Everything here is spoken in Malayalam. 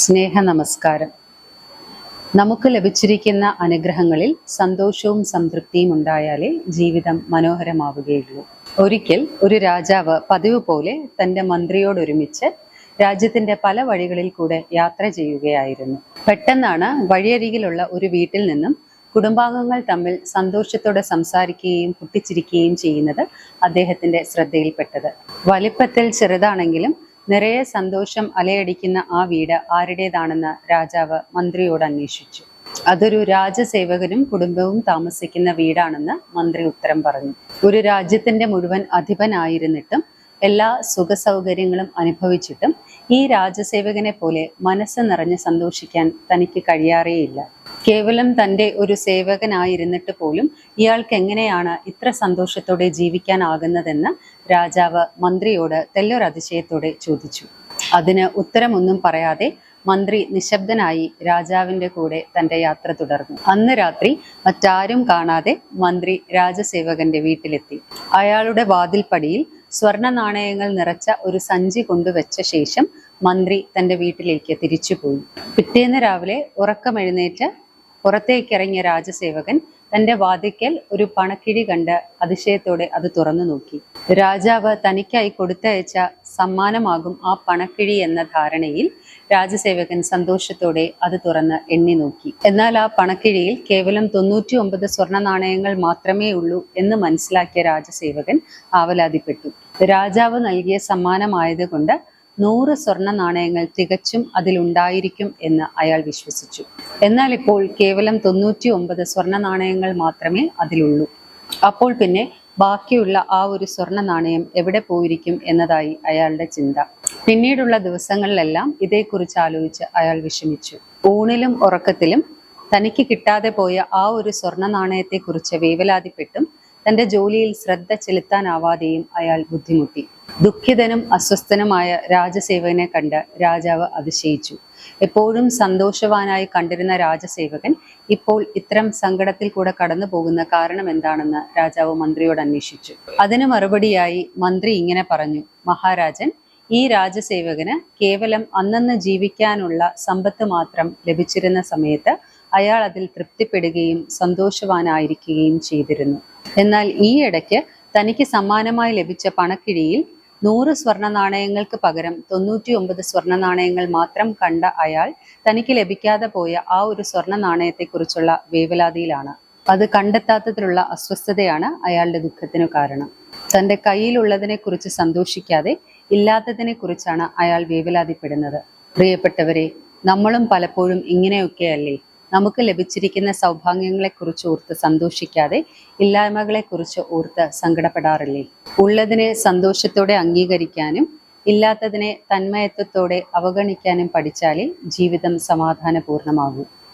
സ്നേഹ നമസ്കാരം നമുക്ക് ലഭിച്ചിരിക്കുന്ന അനുഗ്രഹങ്ങളിൽ സന്തോഷവും സംതൃപ്തിയും ഉണ്ടായാലേ ജീവിതം മനോഹരമാവുകയുള്ളൂ. ഒരിക്കൽ ഒരു രാജാവ് പതിവ് പോലെ തന്റെ മന്ത്രിയോടൊരുമിച്ച് രാജ്യത്തിന്റെ പല വഴികളിൽ കൂടെ യാത്ര ചെയ്യുകയായിരുന്നു. പെട്ടെന്നാണ് വഴിയരികിലുള്ള ഒരു വീട്ടിൽ നിന്നും കുടുംബാംഗങ്ങൾ തമ്മിൽ സന്തോഷത്തോടെ സംസാരിക്കുകയും പൊട്ടിച്ചിരിക്കുകയും ചെയ്യുന്നത് അദ്ദേഹത്തിന്റെ ശ്രദ്ധയിൽപ്പെട്ടത്. വലിപ്പത്തിൽ ചെറുതാണെങ്കിലും നിറയെ സന്തോഷം അലയടിക്കുന്ന ആ വീട് ആരുടേതാണെന്ന് രാജാവ് മന്ത്രിയോട് അന്വേഷിച്ചു. അതൊരു രാജസേവകനും കുടുംബവും താമസിക്കുന്ന വീടാണെന്ന് മന്ത്രി ഉത്തരം പറഞ്ഞു. ഒരു രാജ്യത്തിന്റെ മുഴുവൻ അധിപനായിരുന്നിട്ടും എല്ലാ സുഖ സൗകര്യങ്ങളും അനുഭവിച്ചിട്ടും ഈ രാജസേവകനെ പോലെ മനസ്സ് നിറഞ്ഞ് സന്തോഷിക്കാൻ തനിക്ക് കഴിയാറേയില്ല. കേവലം തന്റെ ഒരു സേവകനായിരുന്നിട്ട് പോലും ഇയാൾക്ക് എങ്ങനെയാണ് ഇത്ര സന്തോഷത്തോടെ ജീവിക്കാനാകുന്നതെന്ന് രാജാവ് മന്ത്രിയോട് തെല്ലൊരതിശയത്തോടെ ചോദിച്ചു. അതിന് ഉത്തരമൊന്നും പറയാതെ മന്ത്രി നിശബ്ദനായി രാജാവിന്റെ കൂടെ തന്റെ യാത്ര തുടർന്നു. അന്ന് രാത്രി മറ്റാരും കാണാതെ മന്ത്രി രാജസേവകന്റെ വീട്ടിലെത്തി. അയാളുടെ വാതിൽപ്പടിയിൽ സ്വർണ നാണയങ്ങൾ നിറച്ച ഒരു സഞ്ചി കൊണ്ടുവച്ച ശേഷം മന്ത്രി തന്റെ വീട്ടിലേക്ക് തിരിച്ചുപോയി. പിറ്റേന്ന് രാവിലെ ഉറക്കമെഴുന്നേറ്റ് പുറത്തേക്കിറങ്ങിയ രാജസേവകൻ തന്റെ വാതിക്കൽ ഒരു പണക്കിഴി കണ്ട് അതിശയത്തോടെ അത് തുറന്നു നോക്കി. രാജാവ് തനിക്കായി കൊടുത്തയച്ച സമ്മാനമാകും ആ പണക്കിഴി എന്ന ധാരണയിൽ രാജസേവകൻ സന്തോഷത്തോടെ അത് തുറന്ന് എണ്ണി നോക്കി. എന്നാൽ ആ പണക്കിഴിയിൽ കേവലം തൊണ്ണൂറ്റി ഒമ്പത് സ്വർണ നാണയങ്ങൾ മാത്രമേ ഉള്ളൂ എന്ന് മനസ്സിലാക്കിയ രാജസേവകൻ ആവലാതിപ്പെട്ടു. രാജാവ് നൽകിയ സമ്മാനമായതുകൊണ്ട് നൂറ് സ്വർണ നാണയങ്ങൾ തികച്ചും അതിലുണ്ടായിരിക്കും എന്ന് അയാൾ വിശ്വസിച്ചു. എന്നാൽ ഇപ്പോൾ കേവലം തൊണ്ണൂറ്റി ഒമ്പത് സ്വർണ നാണയങ്ങൾ മാത്രമേ അതിലുള്ളൂ. അപ്പോൾ പിന്നെ ബാക്കിയുള്ള ആ ഒരു സ്വർണ നാണയം എവിടെ പോയിരിക്കും എന്നതായി അയാളുടെ ചിന്ത. പിന്നീടുള്ള ദിവസങ്ങളിലെല്ലാം ഇതേക്കുറിച്ച് ആലോചിച്ച് അയാൾ വിഷമിച്ചു. ഊണിലും ഉറക്കത്തിലും തനിക്ക് കിട്ടാതെ പോയ ആ ഒരു സ്വർണ നാണയത്തെക്കുറിച്ച് വേവലാതിപ്പെട്ടും തന്റെ ജോലിയിൽ ശ്രദ്ധ ചെലുത്താനാവാതെയും അയാൾ ബുദ്ധിമുട്ടി. ദുഃഖിതനും അസ്വസ്ഥനുമായ രാജസേവകനെ കണ്ട് രാജാവ് അതിശയിച്ചു. എപ്പോഴും സന്തോഷവാനായി കണ്ടിരുന്ന രാജസേവകൻ ഇപ്പോൾ ഇത്തരം സങ്കടത്തിൽ കൂടെ കടന്നു പോകുന്ന കാരണം എന്താണെന്ന് രാജാവ് മന്ത്രിയോട് അന്വേഷിച്ചു. അതിന് മറുപടിയായി മന്ത്രി ഇങ്ങനെ പറഞ്ഞു മഹാരാജൻ ഈ രാജസേവകന് കേവലം അന്നന്ന് ജീവിക്കാനുള്ള സമ്പത്ത് മാത്രം ലഭിച്ചിരുന്ന സമയത്ത് അയാൾ അതിൽ തൃപ്തിപ്പെടുകയും സന്തോഷവാനായിരിക്കുകയും ചെയ്തിരുന്നു. എന്നാൽ ഈ ഇടയ്ക്ക് തനിക്ക് സമ്മാനമായി ലഭിച്ച പണക്കിഴിയിൽ നൂറ് സ്വർണ നാണയങ്ങൾക്ക് പകരം തൊണ്ണൂറ്റി ഒമ്പത് സ്വർണ നാണയങ്ങൾ മാത്രം കണ്ട അയാൾ തനിക്ക് ലഭിക്കാതെ പോയ ആ ഒരു സ്വർണ നാണയത്തെക്കുറിച്ചുള്ള വേവലാതിയിലാണ്. അത് കണ്ടെത്താത്തതിലുള്ള അസ്വസ്ഥതയാണ് അയാളുടെ ദുഃഖത്തിനു കാരണം. തന്റെ കയ്യിലുള്ളതിനെ കുറിച്ച് സന്തോഷിക്കാതെ ഇല്ലാത്തതിനെ കുറിച്ചാണ് അയാൾ വേവലാതിപ്പെടുന്നത്. പ്രിയപ്പെട്ടവരെ നമ്മളും പലപ്പോഴും ഇങ്ങനെയൊക്കെയല്ലേ? നമുക്ക് ലഭിച്ചിരിക്കുന്ന സൗഭാഗ്യങ്ങളെക്കുറിച്ച് ഓർത്ത് സന്തോഷിക്കാതെ ഇല്ലായ്മകളെക്കുറിച്ച് ഓർത്ത് സങ്കടപ്പെടാറില്ലേ? ഉള്ളതിനെ സന്തോഷത്തോടെ അംഗീകരിക്കാനും ഇല്ലാത്തതിനെ തന്മയത്വത്തോടെ അവഗണിക്കാനും പഠിച്ചാലേ ജീവിതം സമാധാനപൂർണമാകൂ